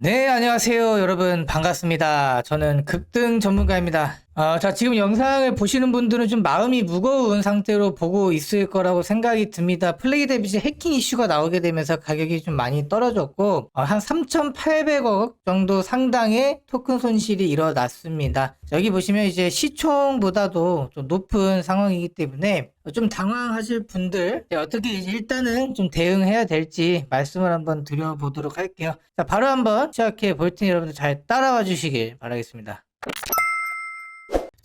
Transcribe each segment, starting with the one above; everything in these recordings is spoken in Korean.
네, 안녕하세요. 여러분, 반갑습니다. 저는 급등 전문가입니다. 어, 자, 지금 영상을 보시는 분들은 좀 마음이 무거운 상태로 보고 있을 거라고 생각이 듭니다. 플레이 데뷔지 해킹 이슈가 나오게 되면서 가격이 좀 많이 떨어졌고, 어, 한 3,800억 정도 상당의 토큰 손실이 일어났습니다. 여기 보시면 이제 시총보다도 좀 높은 상황이기 때문에 좀 당황하실 분들, 네, 어떻게 일단은 좀 대응해야 될지 말씀을 한번 드려보도록 할게요. 자, 바로 한번 시작해 볼 테니 여러분들 잘 따라와 주시길 바라겠습니다.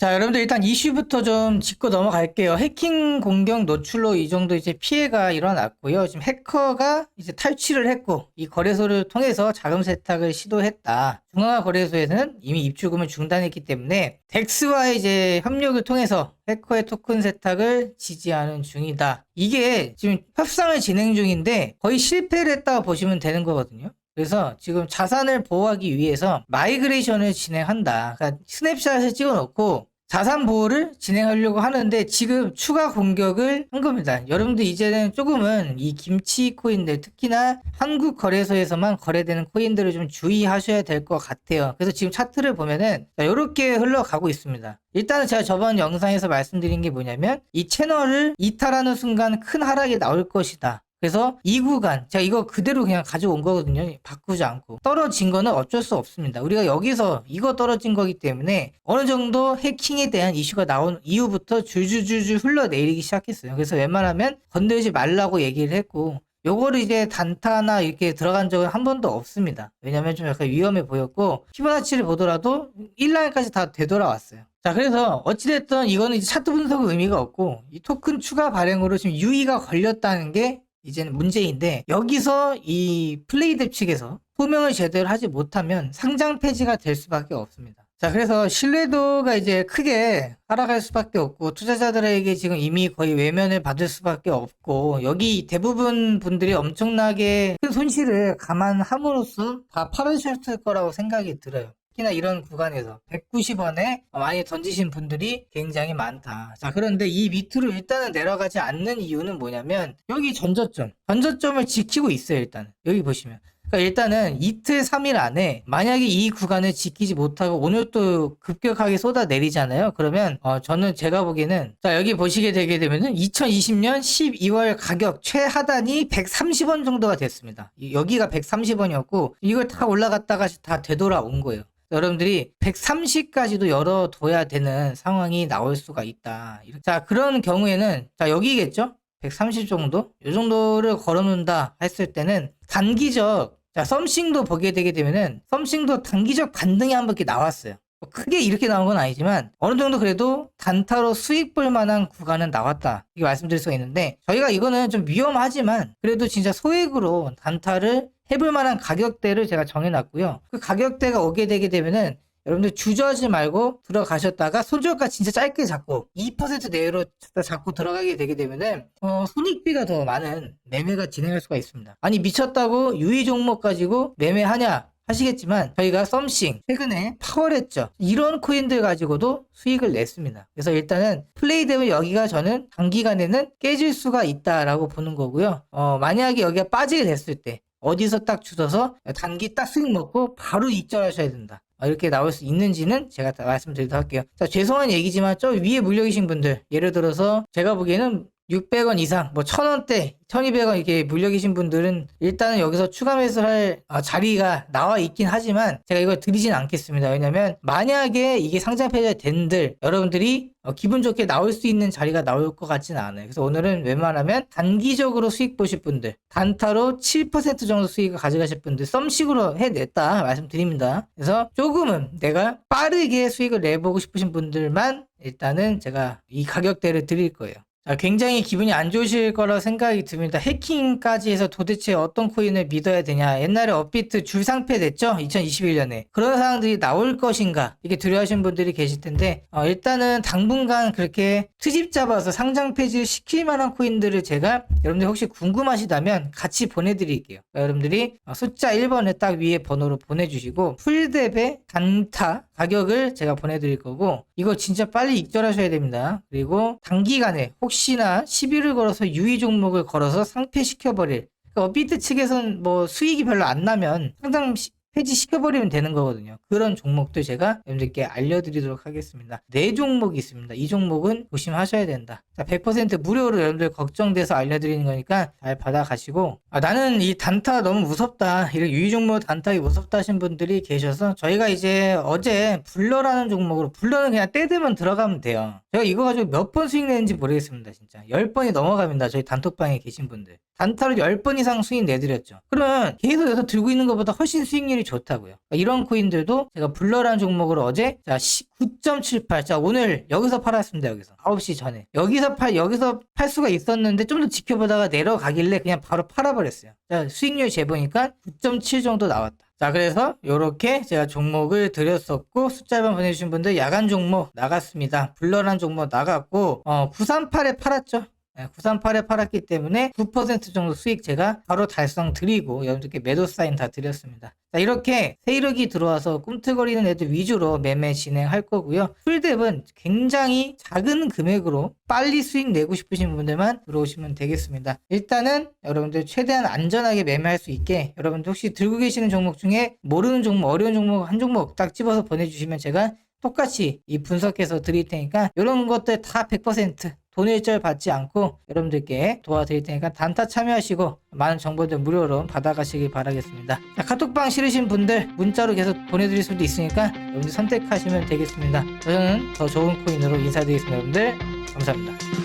자, 여러분들 일단 이슈부터 좀 짚고 넘어갈게요. 해킹 공격 노출로 이 정도 이제 피해가 일어났고요. 지금 해커가 이제 탈취를 했고 이 거래소를 통해서 자금 세탁을 시도했다. 중앙화 거래소에서는 이미 입출금을 중단했기 때문에 덱스와의 이제 협력을 통해서 해커의 토큰 세탁을 지지하는 중이다. 이게 지금 협상을 진행 중인데 거의 실패를 했다고 보시면 되는 거거든요. 그래서 지금 자산을 보호하기 위해서 마이그레이션을 진행한다. 그러니까 스냅샷을 찍어놓고 자산 보호를 진행하려고 하는데 지금 추가 공격을 한 겁니다. 여러분들 이제는 조금은 이 김치 코인들 특히나 한국 거래소에서만 거래되는 코인들을 좀 주의하셔야 될 것 같아요. 그래서 지금 차트를 보면은 이렇게 흘러가고 있습니다. 일단은 제가 저번 영상에서 말씀드린 게 뭐냐면 이 채널을 이탈하는 순간 큰 하락이 나올 것이다. 그래서 이 구간 제가 이거 그대로 그냥 가져온 거거든요. 바꾸지 않고. 떨어진 거는 어쩔 수 없습니다. 우리가 여기서 이거 떨어진 거기 때문에 어느 정도 해킹에 대한 이슈가 나온 이후부터 줄줄줄줄 흘러내리기 시작했어요. 그래서 웬만하면 건들지 말라고 얘기를 했고 요거를 이제 단타나 이렇게 들어간 적은 한 번도 없습니다. 왜냐면 좀 약간 위험해 보였고 피보나치를 보더라도 1라인까지 다 되돌아왔어요. 자 그래서 어찌됐든 이거는 이제 차트 분석은 의미가 없고 이 토큰 추가 발행으로 지금 유의가 걸렸다는 게 이제는 문제인데 여기서 이 플레이뎁 측에서 소명을 제대로 하지 못하면 상장 폐지가 될 수밖에 없습니다. 자 그래서 신뢰도가 이제 크게 하락할 수밖에 없고 투자자들에게 지금 이미 거의 외면을 받을 수밖에 없고 여기 대부분 분들이 엄청나게 큰 손실을 감안함으로써 다 팔으셨을 거라고 생각이 들어요. 특히나 이런 구간에서 190원에 많이 던지신 분들이 굉장히 많다. 자, 그런데 이 밑으로 일단은 내려가지 않는 이유는 뭐냐면 여기 전저점, 전저점을 지키고 있어요, 일단. 여기 보시면. 그러니까 일단은 이틀 3일 안에 만약에 이 구간을 지키지 못하고 오늘 또 급격하게 쏟아 내리잖아요. 그러면 어 저는 제가 보기에는 자 여기 보시게 되게 되면은 2020년 12월 가격 최하단이 130원 정도가 됐습니다. 이- 여기가 130원이었고 이걸 다 올라갔다가 다 되돌아온 거예요. 여러분들이 130까지도 열어둬야 되는 상황이 나올 수가 있다. 자, 그런 경우에는, 자, 여기겠죠? 130 정도? 이 정도를 걸어놓는다 했을 때는 단기적, 자, 썸씽도 보게 되게 되면은 썸씽도 단기적 반등이 한번 이렇게 나왔어요. 뭐 크게 이렇게 나온 건 아니지만 어느 정도 그래도 단타로 수익 볼 만한 구간은 나왔다. 이렇게 말씀드릴 수가 있는데 저희가 이거는 좀 위험하지만 그래도 진짜 소액으로 단타를 해볼 만한 가격대를 제가 정해놨고요. 그 가격대가 오게 되게 되면은 여러분들 주저하지 말고 들어가셨다가 손절가 진짜 짧게 잡고 2% 내외로 잡고 들어가게 되게 되면은 어, 손익비가 더 많은 매매가 진행할 수가 있습니다. 아니 미쳤다고 유의 종목 가지고 매매하냐? 하시겠지만 저희가 썸씽 최근에 파월했죠 이런 코인들 가지고도 수익을 냈습니다 그래서 일단은 플레이 되면 여기가 저는 단기간에는 깨질 수가 있다라고 보는 거고요 어, 만약에 여기가 빠지게 됐을 때 어디서 딱 주워서 단기 딱 수익 먹고 바로 익절하셔야 된다. 어, 이렇게 나올 수 있는지는 제가 다 말씀드리도록 할게요. 자, 죄송한 얘기지만 저 위에 물려 계신 분들, 예를 들어서 제가 보기에는 600원 이상, 뭐 1000원대, 1200원 이렇게 물려 계신 분들은 일단은 여기서 추가 매수를 할 어, 자리가 나와 있긴 하지만 제가 이걸 드리진 않겠습니다. 왜냐면 만약에 이게 상장 폐지가 된들 여러분들이 어, 기분 좋게 나올 수 있는 자리가 나올 것 같지는 않아요. 그래서 오늘은 웬만하면 단기적으로 수익 보실 분들, 단타로 7% 정도 수익을 가져가실 분들, 썸식으로 해냈다 말씀드립니다. 그래서 조금은 내가 빠르게 수익을 내보고 싶으신 분들만 일단은 제가 이 가격대를 드릴 거예요. 자, 굉장히 기분이 안 좋으실 거라 생각이 듭니다. 해킹까지 해서 도대체 어떤 코인을 믿어야 되냐. 옛날에 업비트 줄 상패 됐죠? 2021년에. 그런 상황들이 나올 것인가. 이게 두려워하시는 분들이 계실 텐데, 어, 일단은 당분간 그렇게 트집 잡아서 상장 폐지를 시킬 만한 코인들을 제가 여러분들 혹시 궁금하시다면 같이 보내드릴게요. 그러니까 여러분들이 어, 숫자 1번을 딱 위에 번호로 보내주시고, 풀덱의 단타 가격을 제가 보내드릴 거고, 이거 진짜 빨리 익절하셔야 됩니다. 그리고 단기간에 혹시 나 시비를 걸어서 유의 종목을 걸어서 상폐시켜버릴. 그러니까 업비트 측에선 뭐 수익이 별로 안 나면 시- 폐지시켜버리면 되는 거거든요. 그런 종목들 제가 여러분들께 알려드리도록 하겠습니다. 네 종목이 있습니다. 이 종목은 조심하셔야 된다. 자, 100% 무료로 여러분들 걱정돼서 알려드리는 거니까 잘 받아가시고 아, 나는 이 단타 너무 무섭다. 이런 유의 종목 단타가 무섭다 하신 분들이 계셔서 저희가 이제 어제 불러라는 종목으로 불러는 그냥 때 되면 들어가면 돼요. 제가 이거 가지고 몇 번 수익 냈는지 모르겠습니다. 진짜 10번이 넘어갑니다. 저희 단톡방에 계신 분들. 단타로 10번 이상 수익 내드렸죠. 그러면 계속 여기서 들고 있는 것보다 훨씬 수익률이 좋다고요. 그러니까 이런 코인들도 제가 불러라는 종목으로 어제 자 9.78. 자 오늘 여기서 팔았습니다. 여기서 9시 전에 여기서 팔 여기서 팔 수가 있었는데 좀 더 지켜보다가 내려가길래 그냥 바로 팔아버렸어요. 자 수익률 재보니까 9.7 정도 나왔다. 자 그래서 요렇게 제가 종목을 드렸었고 숫자만 보내주신 분들 야간 종목 나갔습니다. 불러란 종목 나갔고 어 938에 팔았죠. 938에 팔았기 때문에 9% 정도 수익 제가 바로 달성 드리고 여러분들께 매도 사인 다 드렸습니다. 자, 이렇게 세이력이 들어와서 꿈틀거리는 애들 위주로 매매 진행할 거고요. 풀랩은 굉장히 작은 금액으로 빨리 수익 내고 싶으신 분들만 들어오시면 되겠습니다. 일단은 여러분들 최대한 안전하게 매매할 수 있게 여러분들 혹시 들고 계시는 종목 중에 모르는 종목, 어려운 종목 한 종목 딱 집어서 보내주시면 제가 똑같이 이 분석해서 드릴 테니까 이런 것들 다 100% 돈의 일절 받지 않고 여러분들께 도와드릴 테니까 단타 참여하시고 많은 정보들 무료로 받아가시길 바라겠습니다. 자, 카톡방 싫으신 분들 문자로 계속 보내드릴 수도 있으니까 여러분들 선택하시면 되겠습니다. 저는 더 좋은 코인으로 인사드리겠습니다. 여러분들 감사합니다.